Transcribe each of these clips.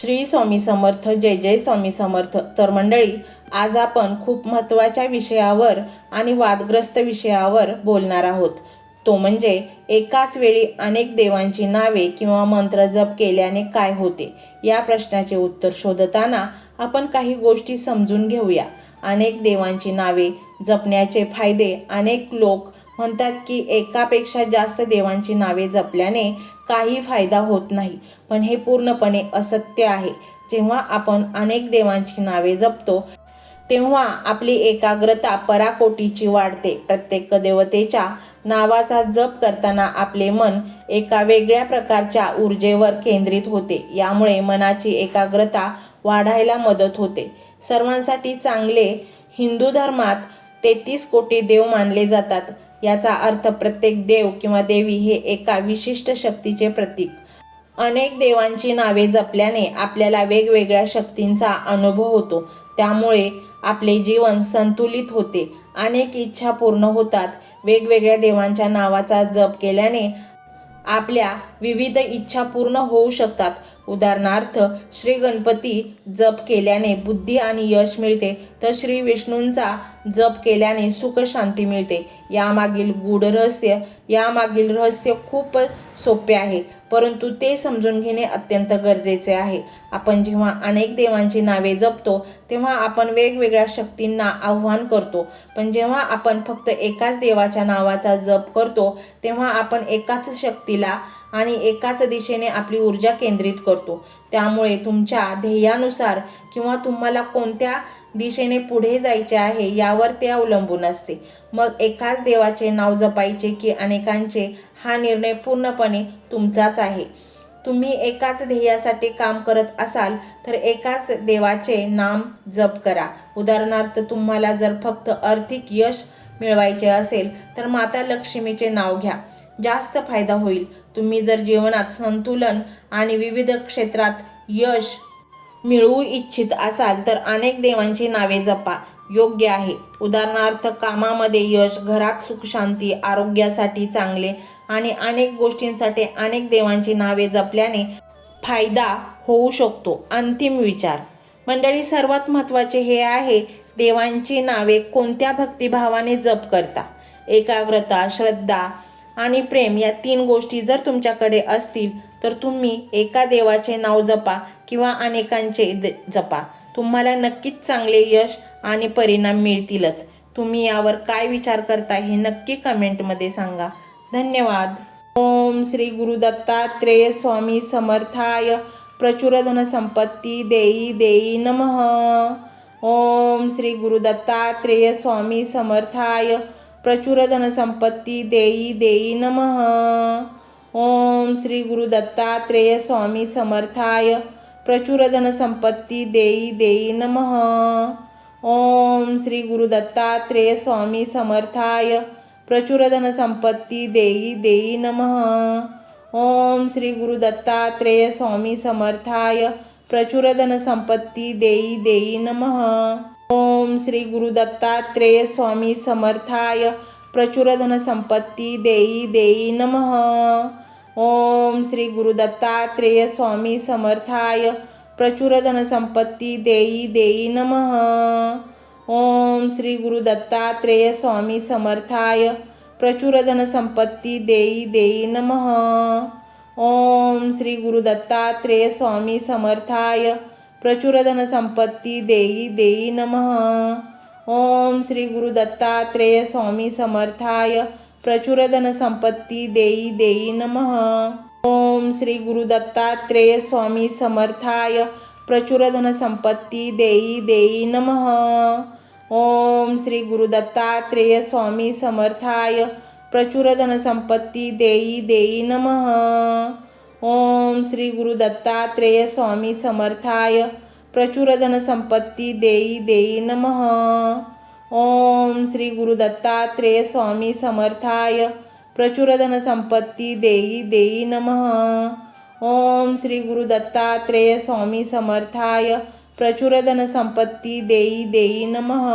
श्री स्वामी समर्थ जय जय स्वामी समर्थ. तर मंडळी आज आपण खूप महत्त्वाच्या विषयावर आणि वादग्रस्त विषयावर बोलणार आहोत. तो म्हणजे एकाच वेळी अनेक देवांची नावे किंवा मंत्र जप केल्याने काय होते? या प्रश्नाचे उत्तर शोधताना आपण काही गोष्टी समजून घेऊया. अनेक देवांची नावे जपण्याचे फायदे अनेक लोक म्हणतात की एकापेक्षा जास्त देवांची नावे जपल्याने काही फायदा होत नाही. पण हे पूर्णपणे असत्य आहे. जेव्हा आपण अनेक देवांची नावे जपतो तेव्हा आपली एकाग्रता पराकोटीची वाढते. प्रत्येक देवतेच्या नावाचा जप करताना आपले मन एका वेगळ्या प्रकारच्या ऊर्जेवर केंद्रित होते. यामुळे मनाची एकाग्रता वाढायला मदत होते. सर्वांसाठी चांगले हिंदू धर्मात तेहतीस कोटी देव मानले जातात. याचा अर्थ प्रत्येक देव किंवा देवी हे एका विशिष्ट शक्तीचे प्रतीक. अनेक देवांची नावे जपल्याने आपल्याला वेगवेगळ्या शक्तींचा अनुभव होतो. त्यामुळे आपले जीवन संतुलित होते. अनेक इच्छा पूर्ण होतात. वेगवेगळ्या देवांच्या नावाचा जप केल्याने आपल्या विविध इच्छा पूर्ण होऊ शकतात. उदाहरणार्थ श्री गणपती जप केल्याने बुद्धी आणि यश मिळते तर श्री विष्णूंचा जप केल्याने सुख शांती मिळते. यामागील गूढ रहस्य यामागील रहस्य खूप सोपे आहे परंतु ते समजून घेणे अत्यंत गरजेचे आहे. आपण जेव्हा अनेक देवांची नावे जपतो तेव्हा आपण वेगवेगळ्या शक्तींना आव्हान करतो. पण जेव्हा आपण फक्त एकाच देवाच्या नावाचा जप करतो तेव्हा आपण एकाच शक्तीला आणि एकाच दिशेने आपली ऊर्जा केंद्रित करतो. त्यामुळे तुमच्या ध्येयानुसार किंवा तुम्हाला कोणत्या दिशेने पुढे जायचे आहे यावर ते अवलंबून असते. मग एकाच देवाचे नाव जपायचे की अनेकांचे हा निर्णय पूर्णपणे तुमचाच आहे. तुम्ही एकाच ध्येयासाठी काम करत असाल तर एकाच देवाचे नाम जप करा. उदाहरणार्थ तुम्हाला जर फक्त आर्थिक यश मिळवायचे असेल तर माता लक्ष्मीचे नाव घ्या. जास्त फायदा होईल. तुम्ही जर जीवनात संतुलन आणि विविध क्षेत्रात यश मिळवू इच्छित असाल तर अनेक देवांची नावे जपा. योग्य आहे. उदाहरणार्थ कामामध्ये यश घरात सुखशांती आरोग्यासाठी चांगले आणि अनेक गोष्टींसाठी अनेक देवांची नावे जपल्याने फायदा होऊ शकतो. अंतिम विचार. मंडळी सर्वात महत्त्वाचे हे आहे देवांची नावे कोणत्या भक्तिभावाने जप करता? एकाग्रता श्रद्धा आणि प्रेम या तीन गोष्टी जर तुमच्याकडे असतील तर तुम्ही एका देवाचे नाव जपा किंवा अनेकांचे द जपा. तुम्हाला नक्कीच चांगले यश आणि परिणाम मिळतीलच. तुम्ही यावर काय विचार करता हे नक्की कमेंटमध्ये सांगा. धन्यवाद. ओम श्री गुरुदत्तात्रेय स्वामी समर्थाय. प्रचुर धनसंपत्ती देई देई नमः. ओम श्री गुरुदत्तात्रेय स्वामी समर्थाय. प्रचुर धनसंपत्ती देई देई नमः। ओम श्री गुरु दत्तात्रेय स्वामी समर्थाय। प्रचुर धनसंपत्ती देई देई नमः। ओम श्री गुरु दत्तात्रेय स्वामी समर्थाय। प्रचुर धनसंपत्ती देई देई नमः। ओम श्री गुरु दत्तात्रेय स्वामी समर्थाय। प्रचुर धनसंपत्ती देई देई नमः। ओम श्री गुरुदत्तात्रेय स्वामी समर्थाय प्रचुर धनसंपत्ती देई देई नमः। ओम श्री गुरुदत्तात्रेय स्वामी समर्थाय प्रचुर धनसंपत्ती देई देई नमः। ओम श्री गुरुदत्तात्रेय स्वामी समर्थाय प्रचुर धनसंपत्ती देई देई नमः। ओम श्री गुरुदत्तात्रेय स्वामी समर्थाय प्रचुर धनसंपत्ती देई देई नमः। ओम श्री गुरु दत्तात्रेय स्वामी समर्थाय प्रचुर धनसंपत्ती देई देई नमः। ओम श्री गुरु दत्तात्रेय स्वामी समर्थाय प्रचुर धनसंपत्ती देई देई नमः। ओम श्री गुरु दत्तात्रेय स्वामी समर्थाय प्रचुर धनसंपत्ती देई देई नमः। ओम श्री गुरु दत्तात्रेय स्वामी समर्थाय प्रचुर धनसंपत्ती देई देई नमः। ओम श्री गुरुदत्तात्रेय स्वामी समर्थाय प्रचुर धनसंपत्ती देई देई नमः। ओम श्री गुरुदत्तात्रेय स्वामी समर्थाय प्रचुर धनसंपत्ती देई देई नमः।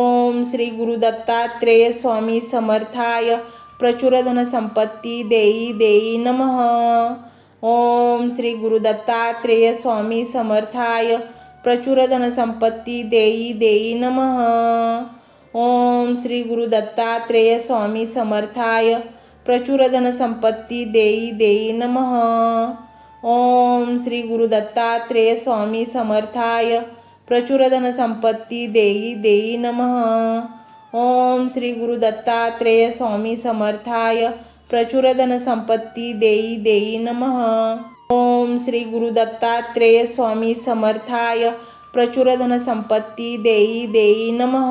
ओम श्री गुरुदत्तात्रेय स्वामी समर्थाय प्रचुर धनसंपत्ती देई देई नमः। ओम श्री गुरुदत्तात्रेय स्वामी समर्थाय प्रचुर धनसंपत्ती देई देई नमः। ओम श्री गुरुदत्तात्रेय स्वामी समर्थाय प्रचुर धनसंपत्ती देई देई नमः। ओम श्री गुरुदत्तात्रेय स्वामी समर्थाय प्रचुर धनसंपत्ती देई देई नमः। ओम श्री गुरुदत्तात्रेय स्वामी समर्थाय प्रचुर धनसंपत्ती देई देई नमः। ओम श्री गुरुदत्तात्रेय स्वामी समर्थाय प्रचुर धनसंपत्ती देई देई नमः।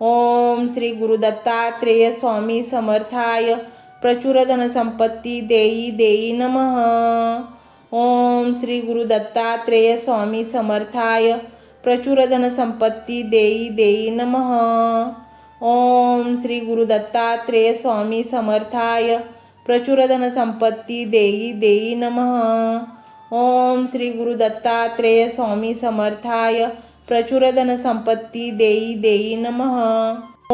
ओम श्री गुरुदत्तात्रेय स्वामी समर्थाय प्रचुर धनसंपत्ती देई देई नमः। ओम श्री गुरुदत्तात्रेय स्वामी समर्थाय प्रचुर धनसंपत्ती देई देई नमः। ओम श्री गुरु दत्तात्रेय स्वामी समर्थाय प्रचुर धनसंपत्ती देई देई नमः। ओम श्री गुरु दत्तात्रेय स्वामी समर्थाय प्रचुर धनसंपत्ती देई देई नमः।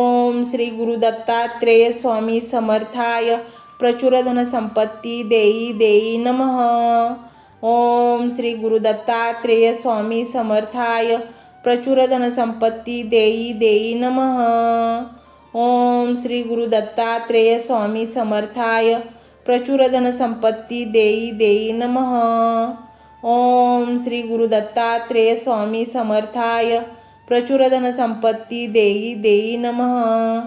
ओम श्री गुरु दत्तात्रेय स्वामी समर्थाय प्रचुर धनसंपत्ती देई देई नमः। ओम श्री गुरु दत्तात्रेय स्वामी समर्थाय प्रचुर धनसंपत्ती देई देई नमः। ओम श्री गुरु दत्तात्रेय स्वामी समर्थाय। प्रचुर धनसंपत्ती देई देई नमः। ओम श्री गुरु दत्तात्रेय स्वामी समर्थाय। प्रचुर धनसंपत्ती देई देई नमः।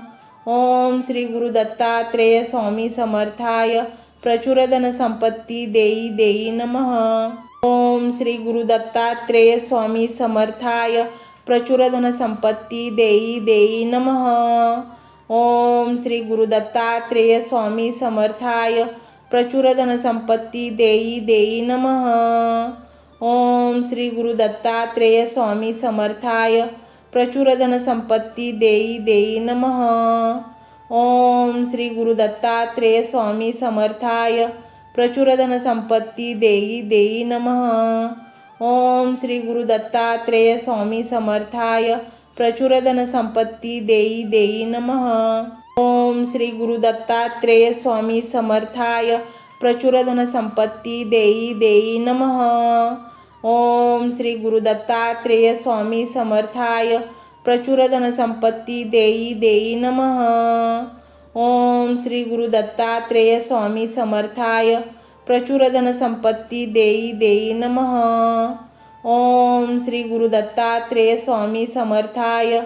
ओम श्री गुरु दत्तात्रेय स्वामी समर्थाय। प्रचुर धनसंपत्ती देई देई नमः। ओम श्री गुरुदत्तात्रेय स्वामी समर्थाय प्रचुर धनसंपत्ती देई देई नमः। ओम श्री गुरुदत्तात्रेय स्वामी समर्थाय प्रचुर धनसंपत्ती देई देई नमः। ओम श्री गुरुदत्तात्रेय स्वामी समर्थाय प्रचुर धनसंपत्ती देई देई नमः। ओम श्री गुरुदत्तात्रेय स्वामी समर्थाय प्रचुर धनसंपत्ती देई देई नमः। ओम श्री गुरु दत्तात्रेय स्वामी समर्थाय प्रचुर धनसंपत्ती देई देई नमः। ओम श्री गुरु दत्तात्रेय स्वामी समर्थाय प्रचुर धनसंपत्ती देई देई नमः। ओम श्री गुरु दत्तात्रेय स्वामी समर्थाय प्रचुर धनसंपत्ती देई देई नमः। ओम श्री गुरु दत्तात्रेय स्वामी समर्थाय प्रचुर धनसंपत्ती देई देई नमः। ओम श्री गुरु दत्तात्रेय स्वामी समर्थाय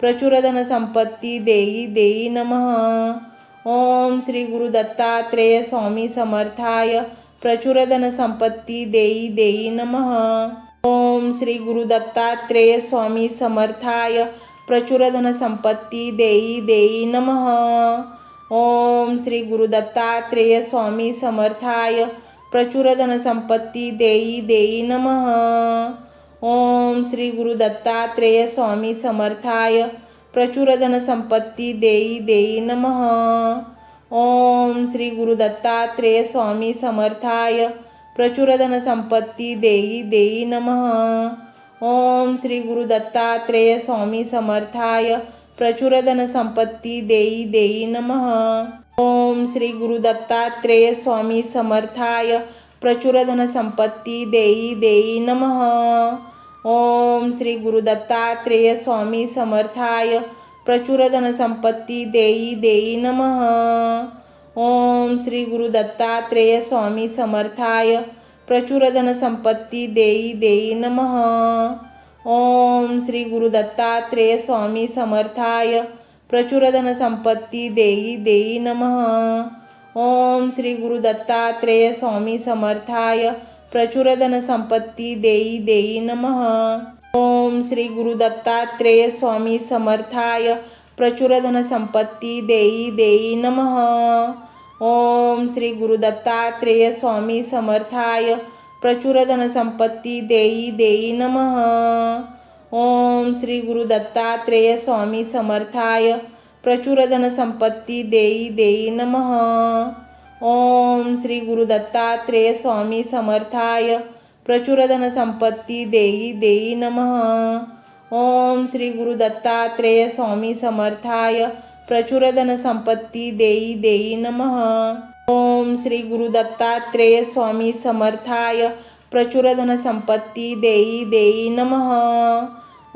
प्रचुर धनसंपत्ती देई देई नमः। ओम श्री गुरु दत्तात्रेय स्वामी समर्थाय प्रचुर धनसंपत्ती देई देई नमः। ओम श्री गुरु दत्तात्रेय स्वामी समर्थाय प्रचुर धनसंपत्ती देई देई नमः। ओम श्री गुरुदत्तात्रेय स्वामी समर्थाय प्रचुर धनसंपत्ती देई देई नमः। ओम श्री गुरुदत्तात्रेय स्वामी समर्थाय प्रचुर धनसंपत्ती देई देई नमः। ओम श्री गुरुदत्तात्रेय स्वामी समर्थाय प्रचुर धनसंपत्ती देई देई नमः। ओम श्री गुरु दत्तात्रेय स्वामी समर्थाय प्रचुर धनसंपत्ती देई देई नमः। ओम श्री गुरु दत्तात्रेय स्वामी समर्थाय प्रचुर धनसंपत्ती देई देई नमः। ओम श्री गुरु दत्तात्रेय स्वामी समर्थाय प्रचुर धनसंपत्ती देई देई नमः। ओम श्री गुरु दत्तात्रेय स्वामी समर्थाय प्रचुर धनसंपत्ती देई देई नमः। ओम श्री गुरुदत्तात्रेय स्वामी समर्थाय। प्रचुर धनसंपत्ती देई देई नमः। ओम श्री गुरुदत्तात्रेय स्वामी समर्थाय। प्रचुर धनसंपत्ती देई देई नमः। ओम श्री गुरुदत्तात्रेय स्वामी समर्थाय। प्रचुर धनसंपत्ती देई देई नमः। ओम श्री गुरुदत्तात्रेय स्वामी समर्थाय प्रचुर धनसंपत्ती देई देई नमः। ओम श्री गुरुदत्तात्रेय स्वामी समर्थाय प्रचुर धनसंपत्ती देई देई नमः। ओम श्री गुरुदत्तात्रेय स्वामी समर्थाय प्रचुर धनसंपत्ती देई देई नमः। ओम श्री गुरुदत्तात्रेय स्वामी समर्थाय प्रचुर धनसंपत्ती देई देई नमः। ओम श्री गुरुदत्तात्रेय स्वामी समर्थाय प्रचुर धनसंपत्ती देई देई नमः।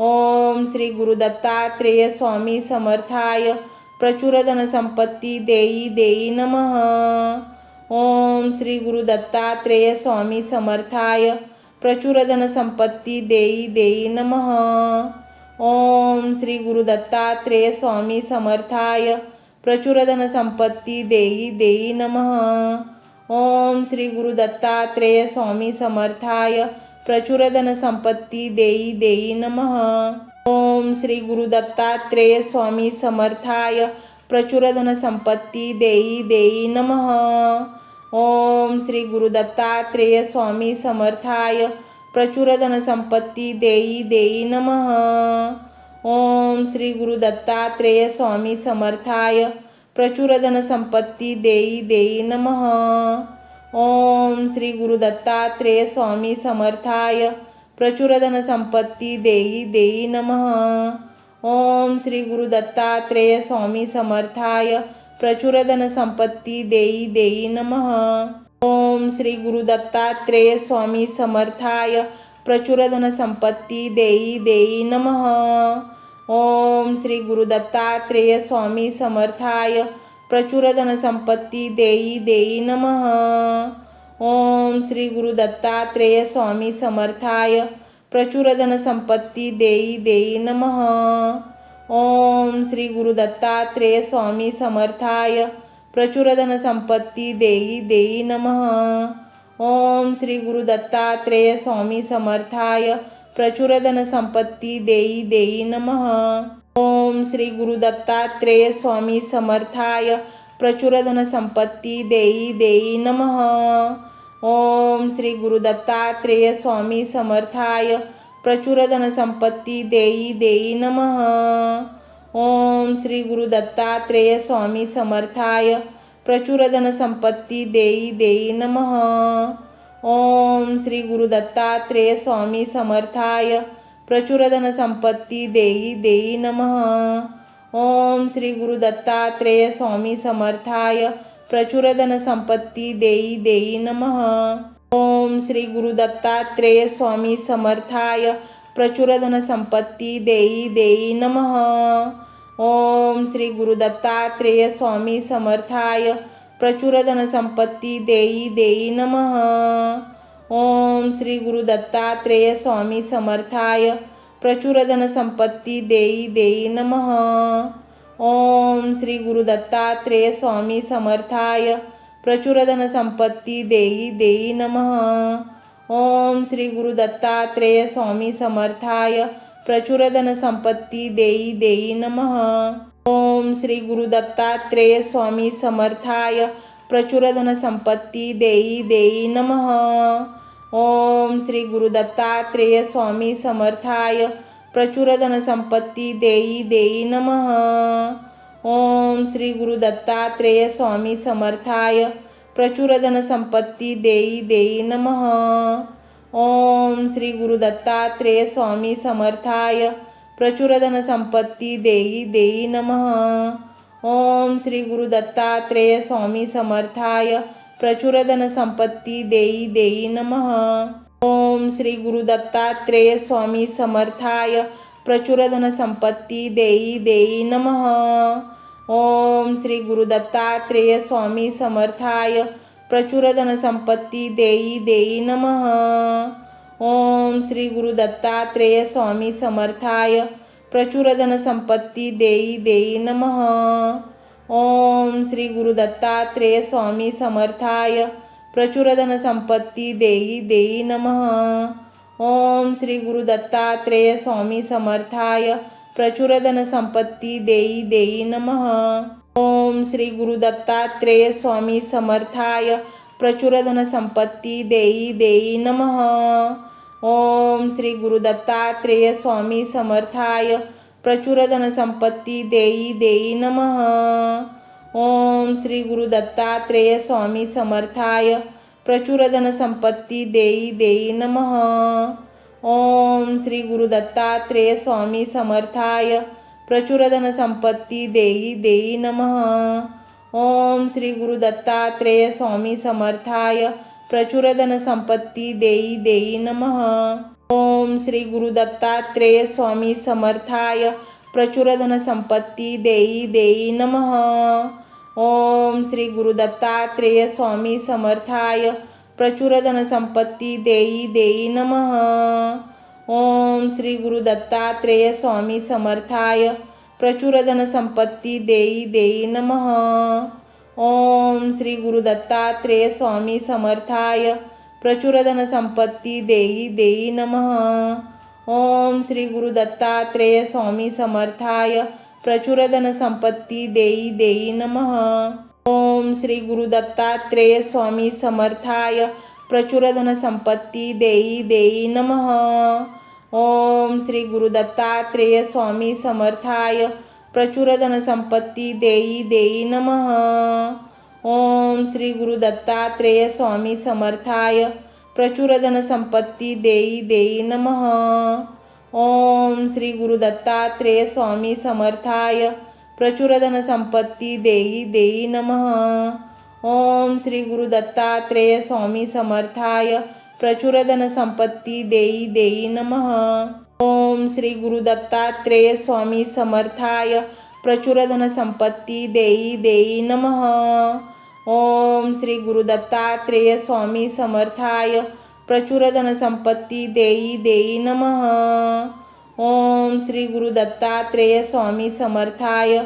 ओम श्री गुरुदत्तात्रेय स्वामी समर्थाय प्रचुर धनसंपत्ती देई देई नमः। ओम श्री गुरुदत्तात्रेय स्वामी समर्थाय प्रचुर धनसंपत्ती देई देई नमः। ओम श्री गुरु दत्तात्रेय स्वामी समर्थाय प्रचुर धनसंपत्ती देई देई नमः। ओम श्री गुरु दत्तात्रेय स्वामी समर्थाय प्रचुर धनसंपत्ती देई देई नमः। ओम श्री गुरु दत्तात्रेय स्वामी समर्थाय प्रचुर धनसंपत्ती देई देई नमः। ओम श्री गुरु दत्तात्रेय स्वामी समर्थाय प्रचुर धनसंपत्ती देई देई नमः। ओम श्री गुरु दत्तात्रेय स्वामी समर्थाय। प्रचुर धनसंपत्ती देई देई नमः। ओम श्री गुरु दत्तात्रेय स्वामी समर्थाय। प्रचुर धनसंपत्ती देई देई नमः। ओम श्री गुरु दत्तात्रेय स्वामी समर्थाय। प्रचुर धनसंपत्ती देई देई नमः। ओम श्री गुरुदत्तात्रेय स्वामी समर्थाय प्रचुर धनसंपत्ती देई देई नमः। ओम श्री गुरुदत्तात्रेय स्वामी समर्थाय प्रचुर धनसंपत्ती देई देई नमः। ओम श्री गुरुदत्तात्रेय स्वामी समर्थाय प्रचुर धनसंपत्ती देई देई नमः। ओम श्री गुरुदत्तात्रेय स्वामी समर्थाय प्रचुर धनसंपत्ती देई देई नमः। ओम श्री गुरु दत्तात्रेय स्वामी समर्थाय। प्रचुर धनसंपत्ती देई देई नमः। ओम श्री गुरु दत्तात्रेय स्वामी समर्थाय। प्रचुर धनसंपत्ती देई देई नमः। ओम श्री गुरु दत्तात्रेय स्वामी समर्थाय। प्रचुर धनसंपत्ती देई देई नमः। ओम श्री गुरु दत्तात्रेय स्वामी समर्थाय प्रचुर धनसंपत्ती देई देई नमः। ओम श्री गुरु दत्तात्रेय स्वामी समर्थाय प्रचुर धनसंपत्ती देई देई नमः। ओम श्री गुरु दत्तात्रेय स्वामी समर्थाय प्रचुर धनसंपत्ती देई देई नमः। ओम श्री गुरु दत्तात्रेय स्वामी समर्थाय प्रचुर धनसंपत्ती देई देई नमः। ओम श्री गुरुदत्तात्रेय स्वामी समर्थाय प्रचुर धनसंपत्ती देई देई नमः। ओम श्री गुरुदत्तात्रेय स्वामी समर्थाय प्रचुर धनसंपत्ती देई देई नमः। ओम श्री गुरुदत्तात्रेय स्वामी समर्थाय प्रचुर धनसंपत्ती देई देई नमः। ओम श्री गुरुदत्तात्रेय स्वामी समर्थाय प्रचुर धनसंपत्ती देई देई नमः। ओम श्री गुरु दत्तात्रेय स्वामी समर्थाय प्रचुर धनसंपत्ती देई देई नमः। ओम श्री गुरु दत्तात्रेय स्वामी समर्थाय प्रचुर धनसंपत्ती देई देई नमः। ओम श्री गुरु दत्तात्रेय स्वामी समर्थाय प्रचुर धनसंपत्ती देई देई नमः। ओम श्री गुरु दत्तात्रेय स्वामी समर्थाय प्रचुर धनसंपत्ती देई देई नमः। ओम श्री गुरु दत्तात्रेय स्वामी समर्थाय प्रचुर धनसंपत्ती देई देई नमः। ओम श्री गुरु दत्तात्रेय स्वामी समर्थाय प्रचुर धनसंपत्ती देई देई नमः। ओम श्री गुरु दत्तात्रेय स्वामी समर्थाय प्रचुर धनसंपत्ती देई देई नमः। ओम श्री गुरु दत्तात्रेय स्वामी समर्थाय। प्रचुर धनसंपत्ती देई देई नमः। ओम श्री गुरु दत्तात्रेय स्वामी समर्थाय। प्रचुर धनसंपत्ती देई देई नमः। ओम श्री गुरु दत्तात्रेय स्वामी समर्थाय। प्रचुर धनसंपत्ती देई देई नमः। ओम श्री गुरुदत्तात्रेय स्वामी समर्थाय प्रचुर धनसंपत्ती देई देई नमः। ओम श्री गुरुदत्तात्रेय स्वामी समर्थाय प्रचुर धनसंपत्ती देई देई नमः। ओम श्री गुरुदत्तात्रेय स्वामी समर्थाय प्रचुर धनसंपत्ती देई देई नमः। ओम श्री गुरुदत्तात्रेय स्वामी समर्थाय प्रचुर धनसंपत्ती देई देई नमः। ओम श्री गुरु दत्तात्रेय स्वामी समर्थाय प्रचुर धनसंपत्ती देई देई नमः। ओम श्री गुरु दत्तात्रेय स्वामी समर्थाय प्रचुर धनसंपत्ती देई देई नमः। ओम श्री गुरु दत्तात्रेय स्वामी समर्थाय प्रचुर धनसंपत्ती देई देई नमः। ओम श्री गुरु दत्तात्रेय स्वामी समर्थाय प्रचुर धनसंपत्ती देई देई नमः। ओम श्री गुरु दत्तात्रेय स्वामी समर्थाय प्रचुर धनसंपत्ती देई देई नमः। ओम श्री गुरु दत्तात्रेय स्वामी समर्थाय प्रचुर धनसंपत्ती देई देई नमः। ओम श्री गुरु दत्तात्रेय स्वामी समर्थाय प्रचुर धनसंपत्ती देई देई नमः। ओम श्री गुरुदत्तात्रेय स्वामी समर्थाय प्रचुर धनसंपत्ती देई देई नमः। ओम श्री गुरुदत्तात्रेय स्वामी समर्थाय प्रचुर धनसंपत्ती देई देई नमः। ओम श्री गुरुदत्तात्रेय स्वामी समर्थाय प्रचुर धनसंपत्ती देई देई नमः। ओम श्री गुरु दत्तात्रेय स्वामी समर्थाय प्रचुर धनसंपत्ती देई देई नमः। ओम श्री गुरु दत्तात्रेय स्वामी समर्थाय प्रचुर धनसंपत्ती देई देई नमः। ओम श्री गुरु दत्तात्रेय स्वामी समर्थाय प्रचुर धनसंपत्ती देई देई नमः। ओम श्री गुरु दत्तात्रेय स्वामी समर्थाय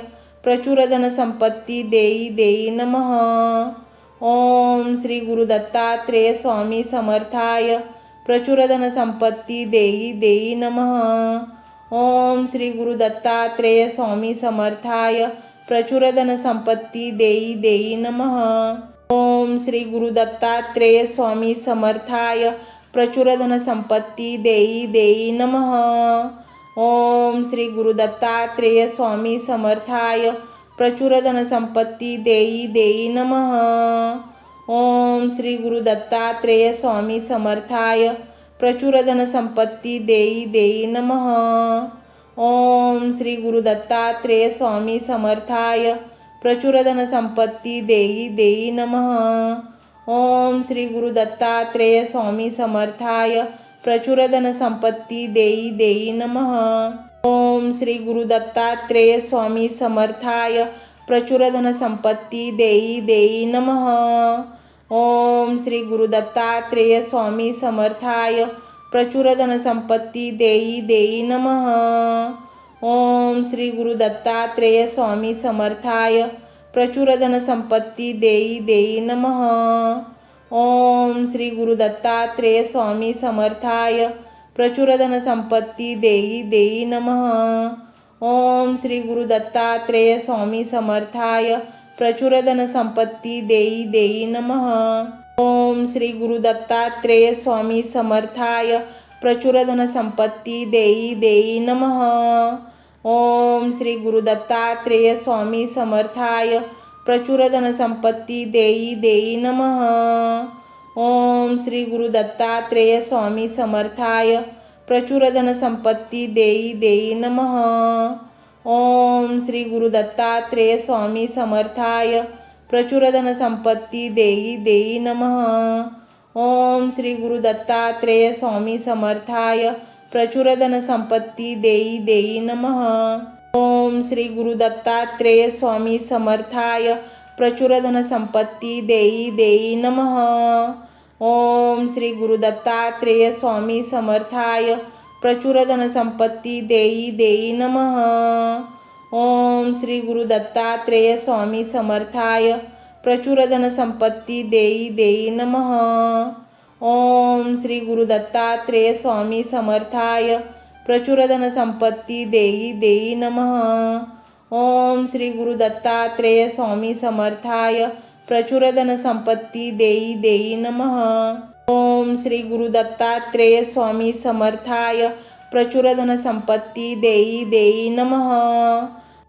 प्रचुर धनसंपत्ती देई देई नमः। ओम श्री गुरुदत्तात्रेय स्वामी समर्थाय। प्रचुर धनसंपत्ती देई देई नमः। ओम श्री गुरुदत्तात्रेय स्वामी समर्थाय। प्रचुर धनसंपत्ती देई देई नमः। ओम श्री गुरुदत्तात्रेय स्वामी समर्थाय। प्रचुर धनसंपत्ती देई देई नमः। ओम श्री गुरुदत्तात्रेय स्वामी समर्थाय प्रचुर धनसंपत्ती देई देई नम। ओम श्री गुरुदत्तात्रेय स्वामी समर्थाय प्रचुर धनसंपत्ती देई देई नम। ओम श्री गुरुदत्तात्रेय स्वामी समर्थाय प्रचुर धनसंपत्ती देई देई नम। ओम श्री गुरुदत्तात्रेय स्वामी समर्थाय प्रचुर धनसंपत्ती देई देई नमः। ओम श्री गुरुदत्तात्रेय स्वामी समर्थाय प्रचुर धनसंपत्ती देई देई नमः। ओम श्री गुरुदत्तात्रेय स्वामी समर्थाय प्रचुर धनसंपत्ती देई देई नमः। ओम श्री गुरुदत्तात्रेय स्वामी समर्थाय प्रचुर धनसंपत्ती देई देई नमः। ओम श्री गुरुदत्तात्रेय स्वामी समर्थाय प्रचुर धनसंपत्ती देई देई नमः। ओम श्री गुरुदत्तात्रेय स्वामी समर्थाय प्रचुर धनसंपत्ती देई देई नमः। ओम श्री गुरुदत्तात्रेय स्वामी समर्थाय प्रचुर धनसंपत्ती देई देई नमः। ओम श्री गुरुदत्तात्रेय स्वामी समर्थाय प्रचुर धनसंपत्ती देई देई नमः। ओम श्री गुरु दत्तात्रेय स्वामी समर्थाय। प्रचुर धनसंपत्ती देई देई नमः। ओम श्री गुरु दत्तात्रेय स्वामी समर्थाय। प्रचुर धनसंपत्ती देई देई नमः। ओम श्री गुरु दत्तात्रेय स्वामी समर्थाय। प्रचुर धनसंपत्ती देई देई नमः। ओम श्री गुरुदत्तात्रेय स्वामी समर्थाय प्रचुर धनसंपत्ती देई देई नमः। ओम श्री गुरुदत्तात्रेय स्वामी समर्थाय प्रचुर धनसंपत्ती देई देई नमः। ओम श्री गुरुदत्तात्रेय स्वामी समर्थाय प्रचुर धनसंपत्ती देई देई नमः। ओम श्री गुरुदत्तात्रेय स्वामी समर्थाय प्रचुर धनसंपत्ती देई देई नमः। ओम श्री गुरु दत्तात्रेय स्वामी समर्थाय प्रचुर धनसंपत्ती देई देई नमः। ओम श्री गुरु दत्तात्रेय स्वामी समर्थाय प्रचुर धनसंपत्ती देई देई नमः।